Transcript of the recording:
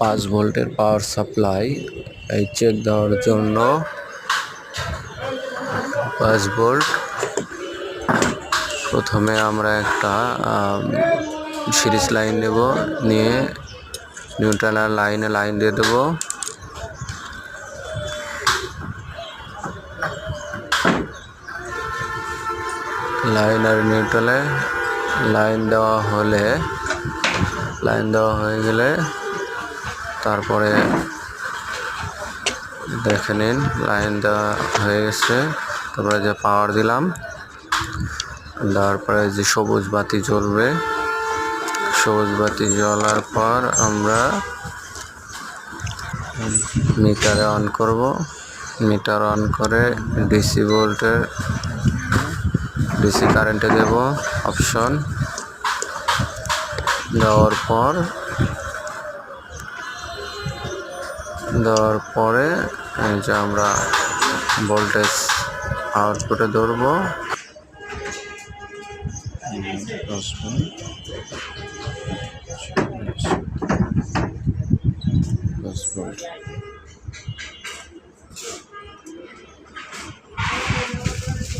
পাঁচ ভোল্টের power supply এই চেক দেওয়ার জন্য পাঁচ ভোল্ট। প্রথমে আমরা একটা সিরিজ লাইন নেব, নিয়ে নিউট্রাল লাইনে লাইন দিয়ে দেবো। লাইন আর নিউট্রালে লাইন দেওয়া হলে লাইন দেওয়া হয়ে গেলে তারপরে দেখে নিন, লাইন দেওয়া হয়ে গেছে। তারপরে যে পাওয়ার দিলাম দেওয়ার পরে যে সবুজ বাতি জ্বলবে, সবুজ বাতি জ্বলার পর আমরা মিটারে অন করব। মিটার অন করে ডিসি ভোল্টের ডিসি কারেন্টে দেব অপশন দেওয়ার পর দেওয়ার পরে যে আমরা ভোল্টেজ আউটপুটে ধরব। দশ ভোল্ট